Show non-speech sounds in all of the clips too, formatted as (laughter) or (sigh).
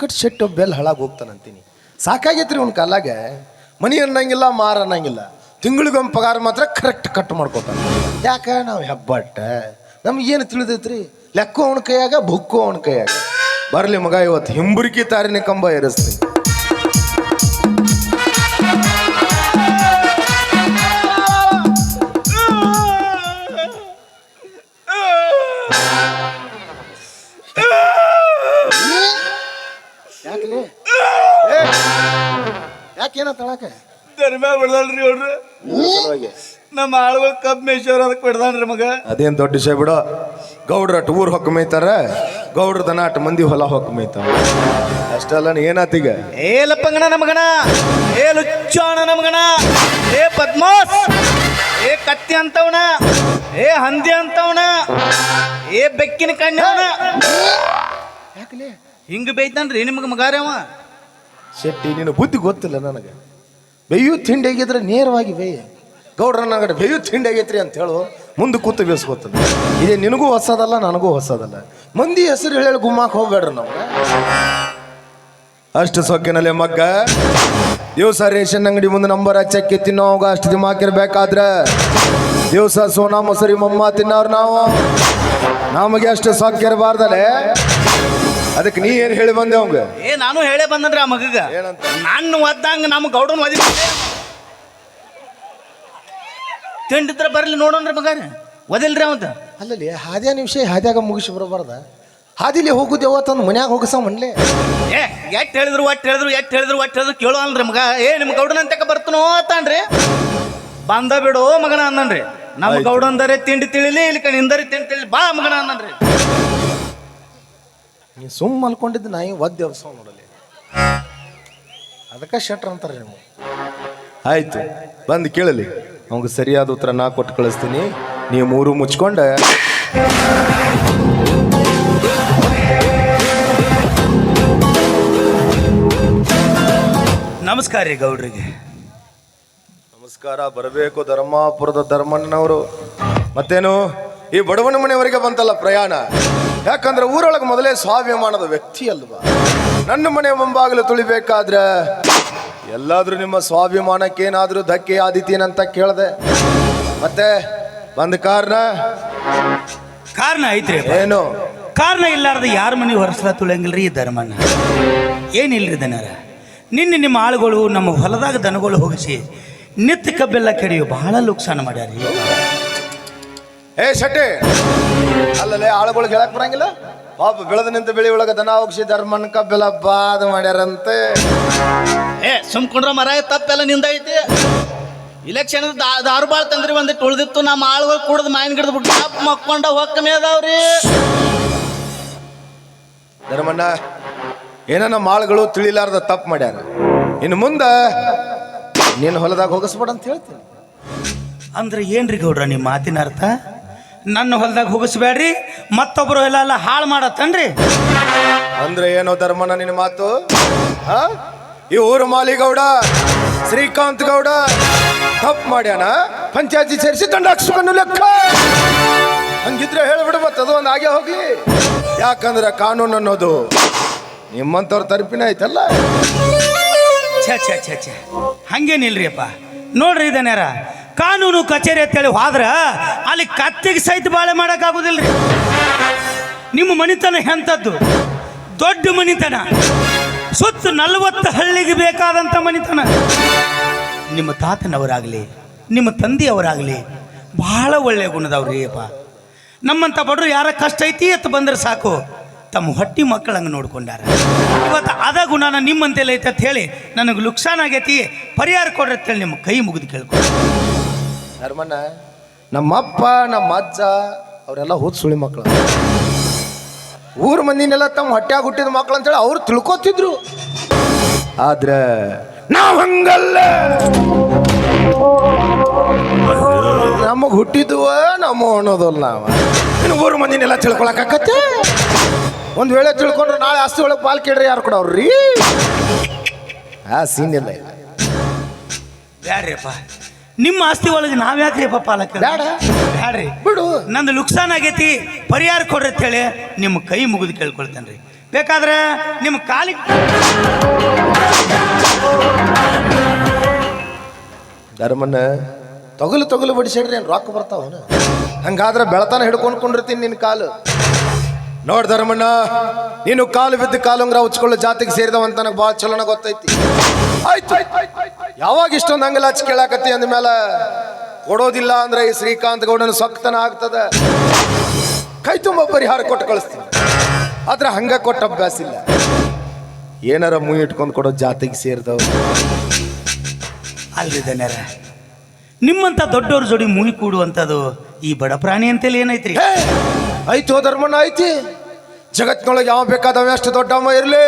Venkata Shetty bell ಹಾಳಾಗಿ ಹೋಗ್ತಾನಂತೀನಿ. ಸಾಕಾಗೈತ್ರಿ ಅವ್ನ ಕಾಲಾಗೆ ಮನಿ ಅನ್ನಂಗಿಲ್ಲ, ಮಾರ ಅನ್ನಂಗಿಲ್ಲ. ತಿಂಗಳಿಗೊಮ್ಮೆ ಪಗಾರ ಮಾತ್ರ ಕರೆಕ್ಟ್ ಕಟ್ ಮಾಡ್ಕೊತಾನೆ. ಯಾಕ? ನಾವು ಹೆಬ್ಬಟ್ಟ. ಏನು ತಿಳಿದೈತ್ರಿ? ಲೆಕ್ಕ ಅವನ ಕೈಯಾಗ, ಬುಕ್ಕು ಅವನ ಕೈಯಾಗ. ಬರಲಿ ಮಗ ಇವತ್ತು ಹಿಂಬುರಿಕಿ ತಾರಿನ ಕಂಬ ಏರಿಸ್ತೀನಿ. ಯಾಕೇನ ತಳಕ ಧರ್ಮ ಬಿಡ್ದಲ್ರಿ ಅವ್ರು ನಮ್ಮ ಆಳುವ ಕಬ್ಬು ಮೇಯ್ಸೋರು ಅದಕ್ಕೆ ಬಿಡ್ದಾನ್ರಿ ಮಗ ಅದೇನ್ ದೊಡ್ಡ ವಿಷಯ ಬಿಡು. ಗೌಡ್ರ ಅಟ್ ಊರ್ ಹೊಕ್ಕ ಮೇಯ್ತಾರ ಗೌಡ್ರ ದನ ಅಟ್ ಮಂದಿ ಹೊಲ ಹೊಕ್ಕ ಮೇಯ್ತಾರ ಅಷ್ಟಲ್ಲ ಏನಾತೀಗ ಏ ಲಪ್ಪಂಗಣ ನಮಗಣ ಏ ಲುಚ್ಚಾಣ ನಮಗಣ ಏ ಪದ್ಮಾಸ್ ಏ ಕತ್ತಿ ಅಂತವಣ ಏ ಹಂದಿ ಅಂತವಣ ಏ ಬೆಕ್ಕಿನ ಕಣ್ಣವಣ ಯಾಕಲೇ? ಹಿಂಗ ಬೇಯ್ತಾನ್ರಿ ನಿಮ್ಗೆ ಮಗಾರಿ ಶೆಟ್ಟಿ ನೀನು ಬುದ್ಧಿ ಗೊತ್ತಿಲ್ಲ ನನಗೆ. ಬೆಯ್ಯು ತಿಂಡಿ ಆಗಿದ್ರೆ ನೇರವಾಗಿ ಬೇಯ. ಗೌಡ್ರ ನಗಡೆ ಬೇಯು ತಿಂಡಿ ಆಗೈತ್ರಿ ಅಂತ ಹೇಳು, ಮುಂದೆ ಕೂತು ಬೇಯಿಸ್ಕೊತದೆ ಇದೇ ನಿನಗೂ ಹೊಸದಲ್ಲ, ನನಗೂ ಹೊಸದಲ್ಲ. ಮಂದಿ ಹೆಸರು ಹೇಳಿ ಗುಮ್ಮಾಕ್ ಹೋಗ್ಬೇಡ್ರಿ ನಾವು. ಅಷ್ಟು ಸೊಕ್ಕಿನಲ್ಲಿ ಮಗ್ಗ, ದಿವಸ ರೇಷನ್ ಅಂಗಡಿ ಮುಂದೆ ನಂಬರ್ ಹಚ್ಚಕ್ಕೆ ತಿನ್ನೋವಾಗ ಅಷ್ಟು ದಿಮಾಕಿರ್ಬೇಕಾದ್ರೆ ದಿವಸ ಸೋನಾ, ಮೊಸರಿ, ಮಮ್ಮ ತಿನ್ನೋರು ನಾವು. ನಮಗೆ ಅಷ್ಟು ಸೊಕ್ಕಿರಬಾರ್ದಲೆ. ಅದಕ್ಕೆ ನೀ ಏನು ಹೇಳಿ ಬಂದೆ ಅವಂಗ? ಏ ನಾನು ಹೇಳೇ ಬಂದನ್ರಿ ಆ ಮಗಗ. ಏನಂತ? ನಾನು ಒದ್ದಂಗ ನಮ್ಮ ಗೌಡನ್ ಒದಿ ತಿಂಡಿದ್ರ ಬರ್ಲಿ ನೋಡೋಣ್ರಿ ಮಗಾರಿ ಒದಿಲ್ರಿ ಅವಂತ. ಅಲ್ಲಲ್ಲಿ ಹಾದ್ಯಾನ ವಿಷಯ ಹಾದ್ಯಾಗ ಮುಗಿಸಿ ಬರಬಾರ್ದ. ಹಾದಿಲಿ ಹೋಗುದೇವ ತಂದು ಮನ್ಯಾಗ ಹೋಗಸ ಮನ್ಲೆ? ಏ ಎಟ್ ಹೇಳಿದ್ರು ಒಟ್ಟು ಹೇಳಿದ್ರು ಎಟ್ ಹೇಳಿದ್ರು ಒಟ್ಟು ಹೇಳಿದ್ರು ಕೇಳೋ ಅಲ್ರಿ ಮಗ. ಏ ನಿಮ್ಮ ಗೌಡನ ಅಂತಕ ಬರ್ತನೋ ಅತ್ತಾನ್ರಿ ಬಂದ ಬಿಡು ಮಗನ ಅಂದನ್ರಿ ನಮ್ಮ ಗೌಡನ್ ಗೌಡಂದರೆ ತಿಂಡಿ ತಿಳಿಲಿ ಇಲ್ಲಿ ಕಡೆ ಹಿಂದರಿ ತಿಂಡಿ ತಿಳಿಲಿ ಬಾ ಮಗನ ಅನ್ನನ್ರಿ. ನೀ ಸುಮ್ಮ ಮಲ್ಕೊಂಡಿದ್ದು ನಾಯಿ ಒದ್ದೆ ಅವಸ ನೋಡಲಿ. ಅದಕ್ಕೆ ಶೆಟ್ರ್ ಅಂತಾರೆ ನೀವು ಆಯ್ತು ಬಂದು ಕೇಳಲಿ. ಅವಂಗೆ ಸರಿಯಾದ ಉತ್ತರ ನಾ ಕೊಟ್ಟು ಕಳಿಸ್ತೀನಿ. ನೀವು ಮೂರು ಮುಚ್ಕೊಂಡ. ನಮಸ್ಕಾರ ರೀ ಗೌಡ್ರಿಗೆ. ನಮಸ್ಕಾರ ಬರಬೇಕು ಧರ್ಮಾಪುರದ ಧರ್ಮಣ್ಣನವರು. ಮತ್ತೇನು? ಈ ಬಡವನ ಮನೆಯವರಿಗೆ ಬಂತಲ್ಲ ಪ್ರಯಾಣ? ಯಾಕಂದ್ರೆ ಊರೊಳಗೆ ಮೊದಲೇ ಸ್ವಾಭಿಮಾನದ ವ್ಯಕ್ತಿ ಅಲ್ವಾ? ನನ್ನ ಮನೆ ಮುಂಬಾಗಿಲು ತುಳಿಬೇಕಾದ್ರೆ ಎಲ್ಲಾದ್ರೂ ನಿಮ್ಮ ಸ್ವಾಭಿಮಾನಕ್ಕೆ ಏನಾದರೂ ಧಕ್ಕೆ ಆದಿತೀನಂತ ಕೇಳಿದೆ. ಮತ್ತೆ ಬಂದ ಕಾರಣ ಕಾರಣ ಐತ್ರಿ ಏನು? ಕಾರಣ ಇಲ್ಲಾರ್ದ ಯಾರ ಮನೆ ಹೊರಸಲ ತುಳಿಯಂಗಿಲ್ರಿ ಈ ಧರ್ಮಣ್ಣ ಏನಿಲ್ರಿ ದನರ? ನಿನ್ನೆ ನಿಮ್ಮ ಆಳುಗಳು ನಮ್ಮ ಹೊಲದಾಗ ದನಗಳು ಹೋಗಿಸಿ ನಿತ್ಯ ಕಬ್ಬೆಲ್ಲ ಕೆಡಿಯೋ ಬಹಳ ಲುಕ್ಸಾನ ಮಾಡ್ಯಾರಿ ಏ ಶೆಟ್ಟಿ! ಅಲ್ಲಲ್ಲೇ ಆಳುಗಳಿಗೆ ಹೇಳಕ್ ಬರಂಗಿಲ್ಲ? ಪಾಪ ಬೆಳೆದ ನಿಂತ ಬೆಳಿ ಒಳಗ ದನ ಹೋಗಿಸಿ ಧರ್ಮನ್ ಕಬ್ಬೆಲ್ಲ ಬಾದ್ ಮಾಡ್ಯಾರಂತೆ. ಏ ಸುಮ್ಕೊಂಡ್ರ ಮರ ತಪ್ಪೆಲ್ಲ ನಿಂದೈತಿ ಇಲೆಕ್ಷನ್ ದಾರು ಬಾಳ್ ತಂದ್ರಿ ಒಂದಿಟ್ಟು ಉಳ್ದಿತ್ತು ನಮ್ಮ ಆಳುಗಳು ಕುಡ್ದು ಮಾಯಿನ ಗಿಡದ್ ಬಿಟ್ಟು ತಪ್ಪ ಮಕ್ಕೊಂಡ ಹೊಕ್ಕ ಅದಾವ್ರಿ. ಧರ್ಮಣ್ಣ ಏನ ನಮ್ಮ ಆಳುಗಳು ತಿಳಿಲಾರ್ದ ತಪ್ಪು ಮಾಡ್ಯಾರ? ಇನ್ನು ಮುಂದೆ ನೀನು ಹೊಲದಾಗ ಹೋಗಿಸ್ಬೇಡ ಅಂತ ಹೇಳ್ತೀನಿ. ಅಂದ್ರೆ ಏನ್ರಿ ಗೌಡ್ರ ನಿಮ್ಮ ಮಾತಿನ ಅರ್ಥ? ನನ್ನ ಹೊಲದಾಗ ಹೋಗಿಸ್ಬೇಡ್ರಿ ಮತ್ತೊಬ್ರು ಎಲ್ಲ ಎಲ್ಲ ಹಾಳು ಮಾಡತ್ತನ್ರಿ. ಅಂದ್ರೆ ಏನೋ ಧರ್ಮನ ನಿನ್ನ ಮಾತು? ಹಾ? ಈ ಊರು ಮಾಲಿಗೌಡ ಶ್ರೀಕಾಂತ್ ಗೌಡ ತಪ್ಪು ಮಾಡ್ಯಾನ? ಪಂಚಾಯತಿ ಸೇರಿಸಿ ತಂಡ ಹಾಕ್ಸ್ಕೊಂಡು ಲೆಕ್ಕ. ಹಂಗಿದ್ರೆ ಹೇಳ್ಬಿಡು ಮತ್ತೆ ಅದು ಒಂದು ಆಗೇ ಹೋಗ್ಲಿ. ಯಾಕಂದ್ರೆ ಕಾನೂನು ಅನ್ನೋದು ನಿಮ್ಮಂಥವ್ರ ತರಪಿನ ಐತಲ್ಲ? ಛೇ ಛೇ ಛೇ ಛೇ. ಹಂಗೇನಿಲ್ರಿ ಅಪ್ಪ ನೋಡ್ರಿ ಇದನ್ಯಾರ ಕಾನೂನು ಕಚೇರಿ ಅಂತೇಳಿ ಹೋದ್ರ, ಅಲ್ಲಿ ಕತ್ತಿಗೆ ಸಹಿತ ಬಾಳೆ ಮಾಡೋಕ್ಕಾಗೋದಿಲ್ರಿ ನಿಮ್ಮ ಮನಿತನ ಎಂಥದ್ದು ದೊಡ್ಡ ಮನಿತನ. ಸುತ್ತ ನಲವತ್ತು ಹಳ್ಳಿಗೆ ಬೇಕಾದಂಥ ಮನಿತನ. ನಿಮ್ಮ ತಾತನವರಾಗಲಿ, ನಿಮ್ಮ ತಂದೆಯವರಾಗಲಿ ಬಹಳ ಒಳ್ಳೆಯ ಗುಣದವ್ರಿ ಅಪ್ಪ ನಮ್ಮಂಥ ಬಡ್ರು ಯಾರ ಕಷ್ಟ ಐತಿ ಅಂತ ಬಂದ್ರೆ ಸಾಕು. ತಮ್ಮ ಹೊಟ್ಟಿ ಮಕ್ಕಳಂಗೆ ನೋಡ್ಕೊಂಡಾರ. ಇವತ್ತು ಅದ ಗುಣನ ನಿಮ್ಮಂತೆಲ್ಲ ಐತೆ ಅಂತ ಹೇಳಿ ನನಗೆ ಲುಕ್ಸಾನ್ ಆಗೈತಿ. ಪರಿಹಾರ ಕೊಡ್ರಿ ಅಂತೇಳಿ ನಿಮ್ಮ ಕೈ ಮುಗಿದು ಕೇಳ್ಕೊ. ಧರ್ಮಣ್ಣ ನಮ್ಮಪ್ಪ ನಮ್ಮ ಅಜ್ಜ ಅವರೆಲ್ಲ ಹೋದ್ ಸುಳಿ ಮಕ್ಕಳು ಊರ್ ಮಂದಿನೆಲ್ಲ ತಮ್ಮ ಹೊಟ್ಯಾಗ ಹುಟ್ಟಿದ ಮಕ್ಕಳು ಅಂತೇಳಿ ಅವ್ರು ತಿಳ್ಕೊತಿದ್ರು. ಆದ್ರೆ ನಾವು ಹಂಗಲ್ಲ. ನಮಗ್ ಹುಟ್ಟಿದ್ವ ನಮ್ಮ ಅನ್ನೋದಲ್ಲ ನಾವ. ಇನ್ನು ಊರ್ ಮಂದಿನೆಲ್ಲ ತಿಳ್ಕೊಳಕತ್ತೆ ಒಂದ್ ವೇಳೆ ತಿಳ್ಕೊಂಡ್ರೆ ನಾಳೆ ಆಸ್ತಿ ಒಳಗೆ ಪಾಲ್ ಕೇಳ್ರಿ ಯಾರು ಕೊಡವ್ರಿ ಆ ಸೀನ್ ಇಲ್ಲ ಬ್ಯಾಡ್ರಿಪ್ಪ ನಿಮ್ಮ ಆಸ್ತಿ ಒಳಗೆ ನಾವ್ಯಾಕ್ರಿ ಪಾಲಕ? ಬೇಡ. ಬ್ಯಾಡ್ರಿ ಬಿಡು. ನಂದು ನುಕ್ಸಾನ್ ಆಗೈತಿ. ಪರಿಹಾರ ಕೊಡ್ರಿ ಅಂತ ಹೇಳಿ ನಿಮ್ಮ ಕೈ ಮುಗಿದು ಕೇಳ್ಕೊಳ್ತೇನೆ ರೀ ಬೇಕಾದ್ರೆ ನಿಮ್ಮ ಕಾಲಿಗೆ ಧರ್ಮನ ತೊಗಲು ತೊಗಲು ಬಡಿಸಿಡ್ರಿ ಏನು ರೊಕ್ಕ ಬರ್ತಾವನ ಹಂಗಾದ್ರೆ ಬೆಳತಾನ ಹಿಡ್ಕೊಂಡು ಕೊಂಡಿರ್ತೀನಿ ನಿನ್ನ ಕಾಲು. ನೋಡ್ ಧರ್ಮಣ್ಣ ನೀನು ಕಾಲು ಬಿದ್ದು ಕಾಲುಂಗ್ರ ಉಚ್ಕೊಳ್ಳೋ ಜಾತಿಗೆ ಸೇರಿದವಂತ ನನಗೆ ಭಾಳ ಚಲೋನ ಗೊತ್ತೈತಿ. ಆಯ್ತು. ಯಾವಾಗ ಇಷ್ಟೊಂದು ಅಂಗಲ ಹಚ್ಚಿ ಕೇಳಾಕತ್ತಿ ಅಂದ್ಮೇಲೆ ಕೊಡೋದಿಲ್ಲ ಅಂದ್ರೆ ಈ ಶ್ರೀಕಾಂತ್ ಗೌಡನ ಸೊಕ್ತನ ಆಗ್ತದ ಕೈ ತುಂಬ ಪರಿಹಾರ ಕೊಟ್ಟು ಕಳಿಸ್ತೀನಿ. ಆದ್ರೆ ಹಂಗ ಕೊಟ್ಟ ಅಭ್ಯಾಸ ಇಲ್ಲ. ಏನಾರ ಮೂ ಇಟ್ಕೊಂಡು ಕೊಡೋ ಜಾತಿಗೆ ಸೇರಿದವ್ರು. ಅಲ್ರಿ ಧನ್ಯರ ನಿಮ್ಮಂತ ದೊಡ್ಡವ್ರ ಜೋಡಿ ಮುಯಿ ಕೂಡುವಂಥದ್ದು ಈ ಬಡ ಪ್ರಾಣಿ ಅಂತೇಳಿ ಏನೈತ್ರಿ? ಐತೋ ಆಯ್ತು ಧರ್ಮಣ್ಣ ಐತಿ. ಜಗತ್ನೊಳಗೆ ಯಾವ ಬೇಕಾದವ ಎಷ್ಟು ದೊಡ್ಡಮ್ಮ ಇರ್ಲಿ.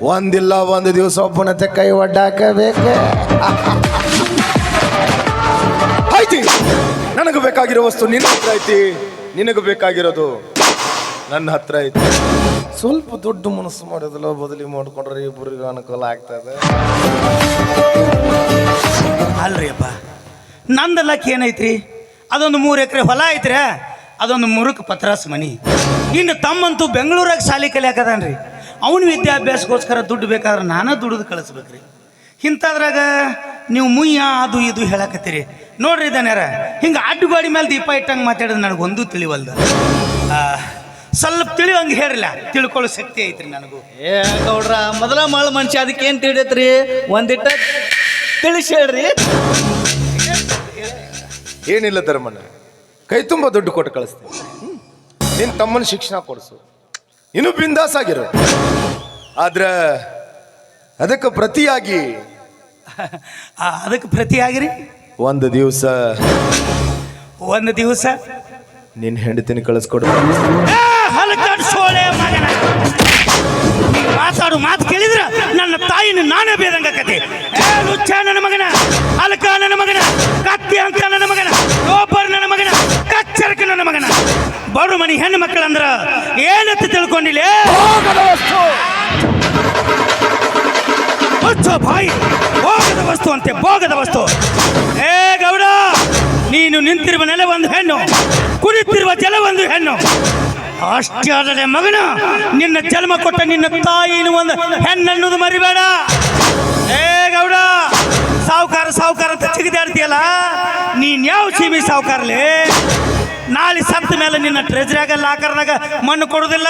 ಒಂದಿಲ್ಲ, ಒಂದು ದಿವಸ ಒಬ್ಬನತೆ ಕೈ ಒಡ್ಡಾಕಬೇಕು? ಐತಿ (laughs) ನನಗೆ ಬೇಕಾಗಿರೋ ವಸ್ತು ನಿನ್ನ ಹತ್ರ ಐತಿ. ನಿನಗೆ ಬೇಕಾಗಿರೋದು ನನ್ನ ಹತ್ರ ಐತಿ. ಸ್ವಲ್ಪ ದೊಡ್ಡ ಮನಸ್ಸು ಮಾಡೋದಿಲ್ಲ ಬದಲಿ ಮಾಡ್ಕೊಂಡ್ರೆ ಇಬ್ಬರಿಗೂ ಅನುಕೂಲ ಆಗ್ತದೆ. ಅಲ್ರಿ ಅಪ್ಪ. ನಂದು ಲಕ್ ಏನೈತ್ರಿ? ಅದೊಂದು ಮೂರು ಎಕರೆ ಹೊಲ ಐತ್ರಿ. ಅದೊಂದು ಮುರುಕ್ ಪತ್ರಾಸ್ ಮನಿ. ಇನ್ನು ತಮ್ಮಂತೂ ಬೆಂಗಳೂರಾಗ ಶಾಲೆ ಕಲಿಯಾಕದಾನ್ರಿ. ಅವನ ವಿದ್ಯಾಭ್ಯಾಸಕ್ಕೋಸ್ಕರ ದುಡ್ಡು ಬೇಕಾದ್ರೆ ನಾನೇ ದುಡಿದು ಕಳಿಸ್ಬೇಕ್ರಿ. ಇಂಥದ್ರಾಗ ನೀವು ಮುಯ್ಯ ಅದು ಇದು ಹೇಳಕತ್ತೀರಿ. ನೋಡ್ರಿ ದನ್ಯಾರ ಹಿಂಗೆ ಅಡ್ಡುಗಾಡಿ ಮೇಲೆ ದೀಪ ಇಟ್ಟಂಗೆ ಮಾತಾಡಿದ್ರೆ ನನಗೊಂದು ತಿಳಿವಲ್ದು. ಆ, ಸ್ವಲ್ಪ ತಿಳಿವಂಗೆ ಹೇಳಿಲ್ಲ ತಿಳ್ಕೊಳ್ಳೋ ಶಕ್ತಿ ಐತ್ರಿ ನನಗೂ. ಏ ಗೌಡ್ರ ಮೊದಲ ಮಾಳ ಮನುಷ್ಯ ಅದಕ್ಕೆ ಏನು ತಿಳಿಯತ್ರಿ? ಒಂದಿಟ್ಟ ತಿಳಿಸಿ ಹೇಳ್ರಿ. ಏನಿಲ್ಲ ಧರ್ಮನ ಕೈ ತುಂಬ ದುಡ್ಡು ಕೊಟ್ಟು ಕಳಿಸ್ತೀನಿ. ನಿನ್ನ ನಿನ್ ತಮ್ಮನ ಶಿಕ್ಷಣ ಕೊಡಿಸು. ಇನ್ನು ಬಿಂದಾಸ್ ಆಗಿರು. ಆದ್ರೆ ಅದಕ್ಕೆ ಪ್ರತಿಯಾಗಿ ಅದಕ್ಕೆ ಪ್ರತಿಯಾಗಿರಿ. ಒಂದು ದಿವಸ. ಒಂದು ದಿವಸ. ನಿನ್ನ ಹೆಂಡತಿನ ಕಳಿಸ್ಕೊಡು. ಮಾತಾಡು ಮಾತು ಕೇಳಿದ್ರ ನನ್ನ ತಾಯಿನ ನಾನೇ ಬೇರಂಗ ಏ ಲುಚ್ಚ ನನ್ನ ಮಗನ ಅಲಕ ನನ್ನ ಮಗನ ಕತ್ತಿ ಅಂತ ನನ್ನ ಮಗನ. ಕಚ್ಚರಕ ನನ್ನ ಮಗನ. ಬಡು ಮನಿ ಹೆಣ್ಣು ಮಕ್ಕಳಂದ್ರ ಏನಂತ ತಿಳ್ಕೊಂಡಿಲ್ಲ ಮುಚ್ಚೋ ಬಾಯಿ ಭೋಗದ ವಸ್ತು ಅಂತೆ ಭೋಗದ ವಸ್ತು ಏ ಗೌಡ ನೀನು ನಿಂತಿರುವ ನೆಲ ಒಂದು ಹೆಣ್ಣು ಕುರಿತಿರುವ ಜಲ ಒಂದು ಹೆಣ್ಣು. ಅಷ್ಟೇ ಆದರೆ ಮಗನ ನಿನ್ನ ಜನ್ಮ ಕೊಟ್ಟ ನಿನ್ನ ತಾಯಿನ ಒಂದು ಹೆಣ್ಣನ್ನುವುದು ಮರಿಬೇಡ. ಏ ಗೌಡ ಸಾವುಕಾರ ಸಾವುಕಾರ ಅಂತ ಚಿಗಿದಾಡ್ತೀಯಲ್ಲ ನೀನ್ ಯಾವ ಸೀಮಿ ಸಾವುಕಾರಲಿ? ನಾಳೆ ಸತ್ತ ಮೇಲೆ ನಿನ್ನ ಟ್ರೆಜರಿಯಾಗ ಲಾಕರ್ನಾಗ ಮಣ್ಣು ಕೊಡುದಿಲ್ಲ.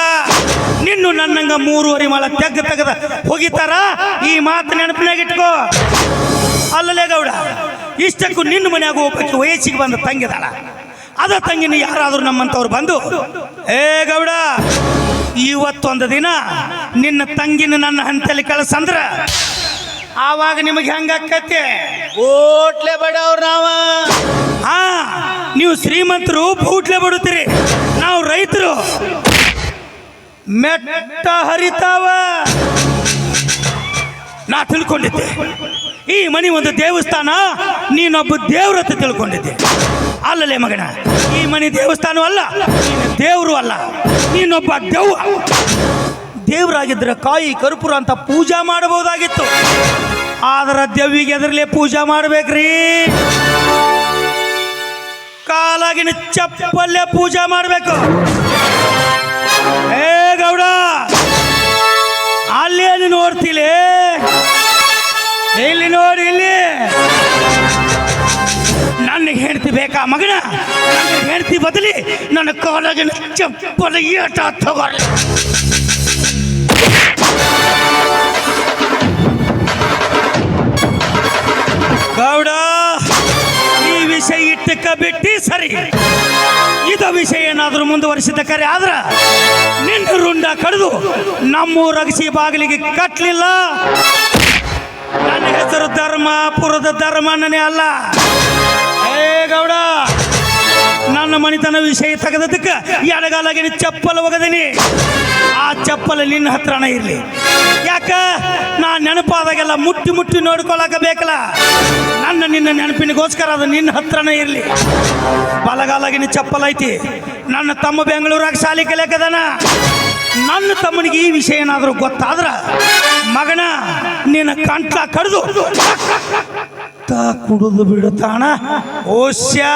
ನಿನ್ನು ನನ್ನಂಗ ಮೂರುವರೆ ಮಾಳ ತೆಗ್ಗ ತೆಗದ ಹೋಗಿತಾರ ಈ ಮಾತು ನೆನಪಿನಾಗ ಇಟ್ಕೋ. ಅಲ್ಲಲೇ ಗೌಡ, ಇಷ್ಟಕ್ಕೂ ನಿನ್ನ ಮನೆಯಾಗ ಒಬ್ಬಕ್ಕೆ ವಯಸ್ಸಿಗೆ ಬಂದ ತಂಗಿದಾಳ ಅದ ತಂಗಿನ ಯಾರಾದರೂ ನಮ್ಮಂಥವ್ರು ಬಂದು, ಏ ಗೌಡ, ಇವತ್ತೊಂದು ದಿನ ನಿನ್ನ ತಂಗಿನ ನನ್ನ ಹಂತಲ್ಲಿ ಕಳಿಸಂದ್ರ ಆವಾಗ ನಿಮಗೆ ಹೆಂಗಾಕತ್ತೆ? ಓಟ್ಲೆ ಬಡವ್ರು ನಾವ. ಹಾ ನೀವು ಶ್ರೀಮಂತರು ಬೂಟ್ಲೆ ಬಡುತ್ತೀರಿ. ನಾವು ರೈತರು. ಮೆಟ್ಟ ಹರಿತಾವ. ನಾ ತಿಳ್ಕೊಂಡಿದ್ದೆ. ಈ ಮನಿ ಒಂದು ದೇವಸ್ಥಾನ ನೀನೊಬ್ಬ ದೇವ್ರತ್ತ ತಿಳ್ಕೊಂಡಿದ್ದೆ. ಅಲ್ಲಲೇ ಮಗನ ಈ ಮನಿ ದೇವಸ್ಥಾನ ಅಲ್ಲ ನೀನು ದೇವರು ಅಲ್ಲ ನೀನೊಬ್ಬ ದೆವ್ವ. ದೇವರಾಗಿದ್ರೆ ಕಾಯಿ ಕರ್ಪೂರ ಅಂತ ಪೂಜಾ ಮಾಡಬಹುದಾಗಿತ್ತು. ಆದ್ರೆ ದೆವ್ವಿಗೆ ಅದರಲ್ಲೇ ಪೂಜಾ ಮಾಡಬೇಕ್ರಿ. ಕಾಲಾಗಿನ ಚಪ್ಪಲ್ಲೇ ಪೂಜಾ ಮಾಡಬೇಕು. ಏ ಗೌಡ ಅಲ್ಲೇನು ನೋಡ್ತಿಲಿ? ಇಲ್ಲಿ ನೋಡಿ, ಇಲ್ಲಿ. ನನ್ನ ಹೆಂಡತಿ ಬೇಕಾ ಮಗನ? ನನ್ನ ಹೆಂಡತಿ ಬದಲಿ ನನ್ನ ಕಾಲಾಗಿನ ಚಪ್ಪಲ ಏಟ ತಗೋರಿ. ಗೌಡ, ಈ ವಿಷಯ ಇಟ್ಟಕ್ಕ ಬಿಟ್ಟಿ ಸರಿ. ಇದ ವಿಷಯ ಏನಾದರೂ ಮುಂದುವರಿಸಿದ ಕರೆ ಆದ್ರ ನಿನ್ನ ರುಂಡ ಕಡಿದು ನಮ್ಮೂರ ಅಗಸಿ ಬಾಗಿಲಿಗೆ ಕಟ್ಟಲಿಲ್ಲ ನನ್ನ ಹೆಸರು ಧರ್ಮಪುರದ ಧರ್ಮಣ್ಣನೇ ಅಲ್ಲ. ಏ ಗೌಡ, ನನ್ನ ಮನಿತನ ವಿಷಯ ತೆಗೆದದಕ್ಕೆ ಎಡಗಾಲಾಗಿನ ಚಪ್ಪಲ್ ಒಗದೀನಿ. ಆ ಚಪ್ಪಲ್ ನಿನ್ನ ಹತ್ರನ ಇರಲಿ. ಯಾಕ? ನಾ ನೆನಪಾದಾಗೆಲ್ಲ ಮುಟ್ಟಿ ಮುಟ್ಟಿ ನೋಡ್ಕೊಳಕ ಬೇಕಲ್ಲ. ನನ್ನ ನಿನ್ನ ನೆನಪಿನಗೋಸ್ಕರ ಅದು ನಿನ್ನ ಹತ್ರನೇ ಇರಲಿ. ಬಲಗಾಲಾಗಿನ ಚಪ್ಪಲ್ ಐತಿ. ನನ್ನ ತಮ್ಮ ಬೆಂಗಳೂರಾಗ ಶಾಲೆ ಕಲಿಯಕದನ. ನನ್ನ ತಮ್ಮನಿಗೆ ಈ ವಿಷಯ ಏನಾದರೂ ಗೊತ್ತಾದ್ರ? ಮಗನ, ನಿನ್ನ ಕಂಟ್ಲ ಕಡಿದು. ಕುಡಿದು ಬಿಡುತ್ತಾಣ ಓಶ್ಯಾ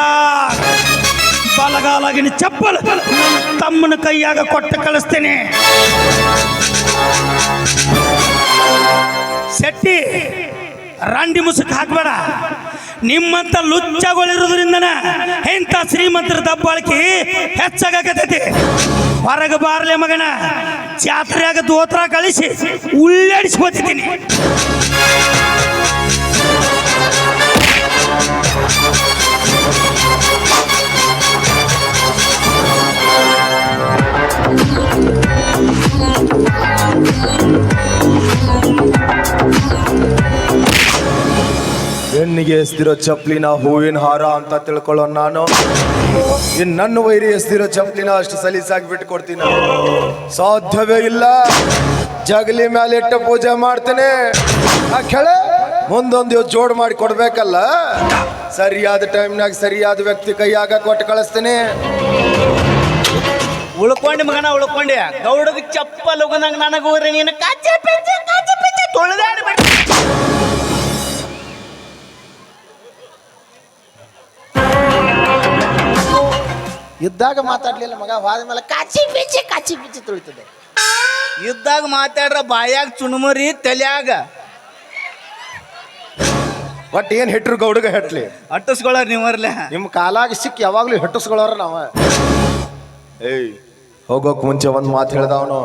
ಬಲಗಾಲಾಗಿನ ಚಪ್ಪಲ್ ತಮ್ಮನ ಕೈಯಾಗ ಕೊಟ್ಟು ಕಳಿಸ್ತೇನೆ. ಶೆಟ್ಟಿ, ರಂಡಿ ಮುಸುಕ್ ಹಾಕ್ಬೇಡ. ನಿಮ್ಮಂತ ಲುಚ್ಚಗಳಿರೋದ್ರಿಂದನ ಇಂಥ ಶ್ರೀಮಂತರ ದಬ್ಬಾಳಿಕೆ ಹೆಚ್ಚಾಗತೈತಿ ಹೊರಗೆ ಬಾರ್ಲೆ ಮಗನ, ಜಾತ್ರೆಯಾಗ ದೋತ್ರ ಕಳಿಸಿ ಉಳ್ಳಾಡಿಸ್ಕೋತಿದ್ದೀನಿ ಹೆಣ್ಣಿಗೆ ಎಸ್ದಿರೋ ಚಪ್ಲಿನ ಹೂವಿನ ಹಾರ ಅಂತ ತಿಳ್ಕೊಳ್ಳೋ ನಾನು. ಇನ್ ನನ್ನ ವೈರಿ ಎಸ್ದಿರೋ ಚಪ್ಲಿನ ಅಷ್ಟು ಸಲೀಸಾಗಿ ಬಿಟ್ಟು ಕೊಡ್ತೀನಿ ಸಾಧ್ಯವೇ ಇಲ್ಲ. ಜಗಲಿ ಮೇಲೆ ಇಟ್ಟು ಪೂಜೆ ಮಾಡ್ತೇನೆ. ಆ ಕೆಳ ಮುಂದೊಂದು ಜೋಡ್ ಮಾಡಿ ಕೊಡ್ಬೇಕಲ್ಲ? ಸರಿಯಾದ ಟೈಮ್ನಾಗ ಸರಿಯಾದ ವ್ಯಕ್ತಿ ಕೈಯಾಗ ಕೊಟ್ಟು ಕಳಿಸ್ತೇನೆ. ಉಳ್ಕೊಂಡಿ ಮಗನ, ಉಳ್ಕೊಂಡೆ. ಗೌಡದ ಚಪ್ಪಲ್ ಹೋಗದಂಗ ನನಗೆ ನೀನು ಕಾಚೆ ಕಾಚೆ ತೊಳೆದಾಡಿ ಇದ್ದಾಗ ಮಾತಾಡ್ಲಿಲ್ಲ ಮಗ ಹೋದ ಮೇಲೆ ಕಾಚಿ ಬೀಚಿ ಕಾಚಿ ಬೀಚಿ ತುಳಿತದೆ. ಇದ್ದಾಗ ಮಾತಾಡ್ರ ಬಾಯಾಗ ಚುಣುಮರಿ ತಲ್ಯಾಗ. ಒಟ್ಟು ಏನ್ ಹೆಟ್ರು ಗೌಡಗ ಹೆಟ್ಲಿ? ಅಟ್ಟಿಸ್ಕೊಳ್ಳ ನೀವರ್ಲೆ. ನಿಮ್ಮ ಕಾಲಾಗ ಸಿಕ್ಕಿ ಯಾವಾಗ್ಲೂ ಹೆಟ್ಟಿಸ್ಕೊಳ್ಳೋರ ನಾವ. ಏಯ್ ಹೋಗೋಕ್ ಮುಂಚೆ ಒಂದ್ ಮಾತು ಹೇಳ್ದವನು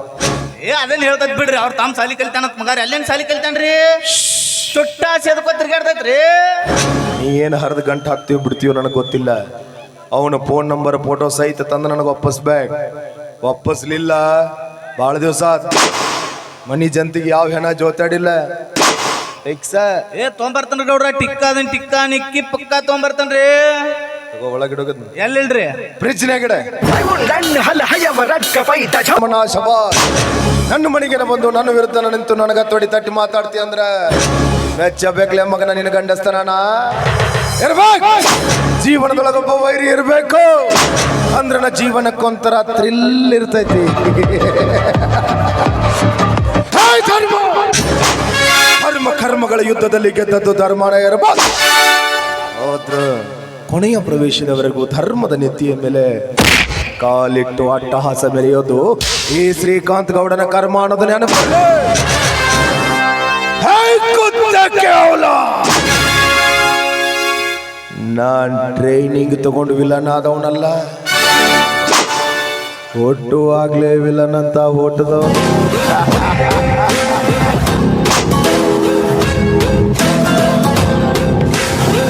ಏ ಅದನ್ನ ಹೇಳ್ತದ್ ಬಿಡ್ರಿ ಅವ್ರ ತಮ್ಮ ಸಾಲಿ ಕಲಿತಾನತ್ ಮಗಾರ ಅಲ್ಲೇನ್ ಸಾಲಿ ಕಲಿತಾನ್ರಿ? ಸುಟ್ಟ ಸೇದಕೋ ತಿರ್ಗಾಡ್ತೈತ್ರಿ ನೀ ಏನ್ ಹರಿದು ಗಂಟು ಹಾಕ್ತೀವಿ ಬಿಡ್ತೀವಿ ನನಗೆ ಗೊತ್ತಿಲ್ಲ. ಅವನ ಫೋನ್ ನಂಬರ್ ಫೋಟೋ ಸಹಿತ ತಂದು ನನಗೆ ವಾಪಸ್ ಬ್ಯಾಗ್. ವಾಪಸ್ಲಿಲ್ಲ. ಭಾಳ ದಿವಸ ಮನಿ ಜಂತಿಗೆ ಯಾವ ಹೆಣ ಜೋತಾಡಿಲ್ಲ. ಟಿಕ್ಸ ಏ ತೊಗೊಂಬರ್ತಾನ್ರಿ ಗೌಡ್ರ ಟಿಕ್ಕ ಅದನ್ ಟಿಕ್ಕ ನಿಕ್ಕಿ ಪಕ್ಕ ತೊಗೊಂಬರ್ತಾನ್ರಿ ಒಳಗಿಡೋಗದ್ ಎಲ್ಲಿಲ್ರಿ? ಫ್ರಿಜ್ನಾಗಿಡ ನನ್ನ ಮನೆಗೆ ಬಂದು ನನ್ನ ವಿರುದ್ಧ ನಿಂತು ನನಗ ತೊಡಿ ತಟ್ಟಿ ಮಾತಾಡ್ತಿ ಅಂದ್ರ. ಮೆಚ್ಚಬೇಕಲೆ ಮಗನ ನಿನ್ನ ಗಂಡಸ್ತನ ಇರ್ಬೇಕು. ಜೀವನದೊಳಗೊಬ್ಬ ವೈರಿ ಇರಬೇಕು. ಅಂದ್ರ ನಾ ಜೀವನಕ್ಕೊಂಥರ ಥ್ರಿಲ್ ಇರ್ತೈತಿ. ಧರ್ಮ! ಧರ್ಮ ಕರ್ಮಗಳ ಯುದ್ಧದಲ್ಲಿ ಗೆದ್ದದ್ದು ಧರ್ಮನ ಇರಬಾರ್ದು ಹೋದ್ರ ಕೊನೆಯ ಪ್ರವೇಶದವರೆಗೂ ಧರ್ಮದ ನೆತ್ತಿಯ ಮೇಲೆ ಕಾಲಿಟ್ಟು ಅಟ್ಟಹಾಸ ಮೆರೆಯೋದು ಈ ಶ್ರೀಕಾಂತ್ ಗೌಡನ ಕರ್ಮ ಅನ್ನೋದು ನೆನಪು. ನಾನ್ ಟ್ರೈನಿಂಗ್ ತಗೊಂಡು ವಿಲನ್ ಆದವನಲ್ಲ. ಒಟ್ಟು ಆಗ್ಲೇ ವಿಲನ್ ಅಂತ ಓಟದವನು (laughs)